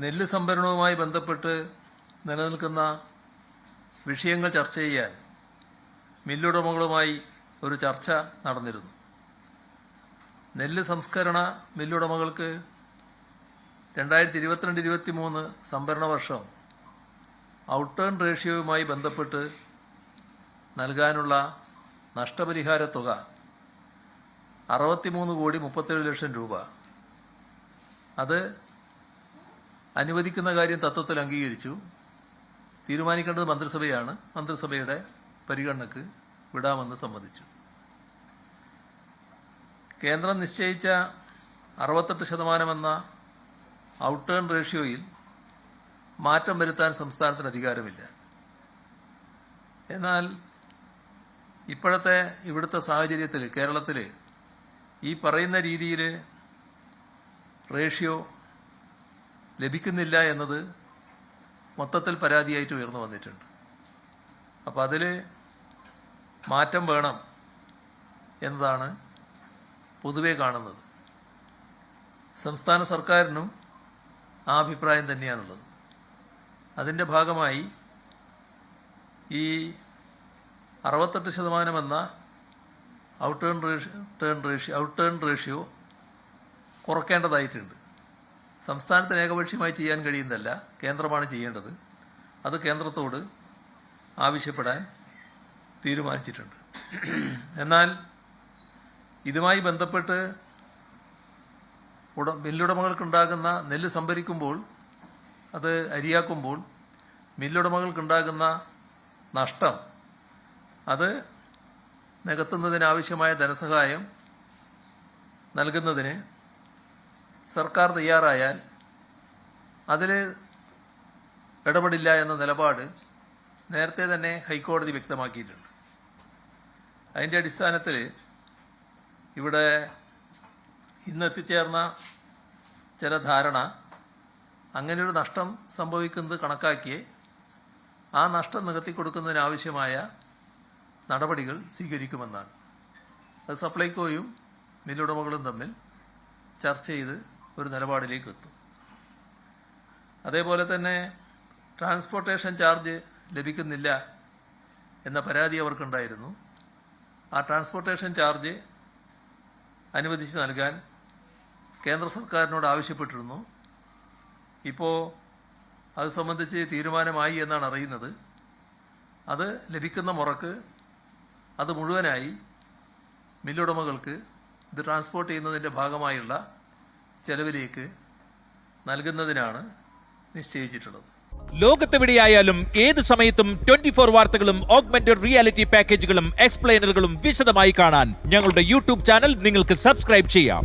നെല്ല് സംഭരണവുമായി ബന്ധപ്പെട്ട് നിലനിൽക്കുന്ന വിഷയങ്ങൾ ചർച്ച ചെയ്യാൻ മില്ലുടമകളുമായി ഒരു ചർച്ച നടന്നിരുന്നു. നെല്ല് സംസ്കരണ മില്ലുടമകൾക്ക് രണ്ടായിരത്തി ഇരുപത്തിരണ്ട് ഇരുപത്തി മൂന്ന് സംഭരണ വർഷം ഔട്ടേൺ റേഷ്യോയുമായി ബന്ധപ്പെട്ട് നൽകാനുള്ള നഷ്ടപരിഹാര തുക അറുപത്തിമൂന്ന് കോടി മുപ്പത്തേഴ് ലക്ഷം രൂപ. അത് അനുവദിക്കുന്ന കാര്യം തത്വത്തിൽ അംഗീകരിച്ചു. തീരുമാനിക്കേണ്ടത് മന്ത്രിസഭയാണ്. മന്ത്രിസഭയുടെ പരിഗണനക്ക് വിടാമെന്ന് സമ്മതിച്ചു. കേന്ദ്രം നിശ്ചയിച്ച അറുപത്തെട്ട് ശതമാനമെന്ന ഔട്ടേൺ റേഷ്യോയിൽ മാറ്റം വരുത്താൻ സംസ്ഥാനത്തിന് അധികാരമില്ല. എന്നാൽ ഇപ്പോഴത്തെ ഇവിടുത്തെ സാഹചര്യത്തിൽ കേരളത്തിൽ ഈ പറയുന്ന രീതിയിൽ റേഷ്യോ ലഭിക്കുന്നില്ല എന്നത് മൊത്തത്തിൽ പരാതിയായിട്ട് ഉയർന്നു വന്നിട്ടുണ്ട്. അപ്പോൾ അതിൽ മാറ്റം വേണം എന്നതാണ് പൊതുവെ കാണുന്നത്. സംസ്ഥാന സർക്കാരിനും ആ അഭിപ്രായം തന്നെയാണുള്ളത്. അതിന്റെ ഭാഗമായി ഈ അറുപത്തെട്ട് ശതമാനം എന്ന outturn ratio turn ratio outturn ratio കുറയ്ക്കേണ്ടതായിട്ടുണ്ട് സംസ്ഥാനത്തിന് ഏകപക്ഷീയമായി ചെയ്യാൻ കഴിയുന്നതല്ല കേന്ദ്രമാണ് ചെയ്യേണ്ടത്. അത് കേന്ദ്രത്തോട് ആവശ്യപ്പെടാൻ തീരുമാനിച്ചിട്ടുണ്ട്. എന്നാൽ ഇതുമായി ബന്ധപ്പെട്ട് ഉട മില്ലുടമകൾക്കുണ്ടാകുന്ന നെല്ല് സംഭരിക്കുമ്പോൾ അത് അരിയാക്കുമ്പോൾ മില്ലുടമകൾക്കുണ്ടാകുന്ന നഷ്ടം അത് നികത്തുന്നതിനാവശ്യമായ ധനസഹായം നൽകുന്നതിന് സർക്കാർ തയ്യാറായാൽ അതിൽ ഇടപെടില്ല എന്ന നിലപാട് നേരത്തെ തന്നെ ഹൈക്കോടതി വ്യക്തമാക്കിയിട്ടുണ്ട്. അതിന്റെ അടിസ്ഥാനത്തിൽ ഇവിടെ ഇന്ന് എത്തിച്ചേർന്ന ചില ധാരണ അങ്ങനെയൊരു നഷ്ടം സംഭവിക്കുന്നത് കണക്കാക്കി ആ നഷ്ടം നികത്തി കൊടുക്കുന്നതിനാവശ്യമായ നടപടികൾ സ്വീകരിക്കുമെന്നാണ്. അത് സപ്ലൈകോയും മില്ലുടമകളും തമ്മിൽ ചർച്ച ചെയ്ത് ഒരു നിലപാടിലേക്ക് എത്തും അതേപോലെ തന്നെ ട്രാൻസ്പോർട്ടേഷൻ ചാർജ് ലഭിക്കുന്നില്ല എന്ന പരാതി അവർക്കുണ്ടായിരുന്നു. ആ ട്രാൻസ്പോർട്ടേഷൻ ചാർജ് അനുവദിച്ച് നൽകാൻ കേന്ദ്ര സർക്കാരിനോട് ആവശ്യപ്പെട്ടിരുന്നു. ഇപ്പോൾ അത് സംബന്ധിച്ച് തീരുമാനമായി എന്നാണ് അറിയുന്നത്. അത് ലഭിക്കുന്ന മുറക്ക് അത് മുഴുവനായി മില്ലുടമകൾക്ക് ഇത് ട്രാൻസ്പോർട്ട് ചെയ്യുന്നതിന്റെ ഭാഗമായുള്ള ചെലവിലേക്ക് നൽകുന്നതിനാണ് നിശ്ചയിച്ചിട്ടുള്ളത്. ലോകത്തെവിടെയായാലും ഏത് സമയത്തും ട്വന്റി ഫോർ വാർത്തകളും ഓഗ്മെന്റഡ് റിയാലിറ്റി പാക്കേജുകളും എക്സ്പ്ലെയിനറുകളും വിശദമായി കാണാൻ ഞങ്ങളുടെ യൂട്യൂബ് ചാനൽ നിങ്ങൾക്ക് സബ്സ്ക്രൈബ് ചെയ്യാം.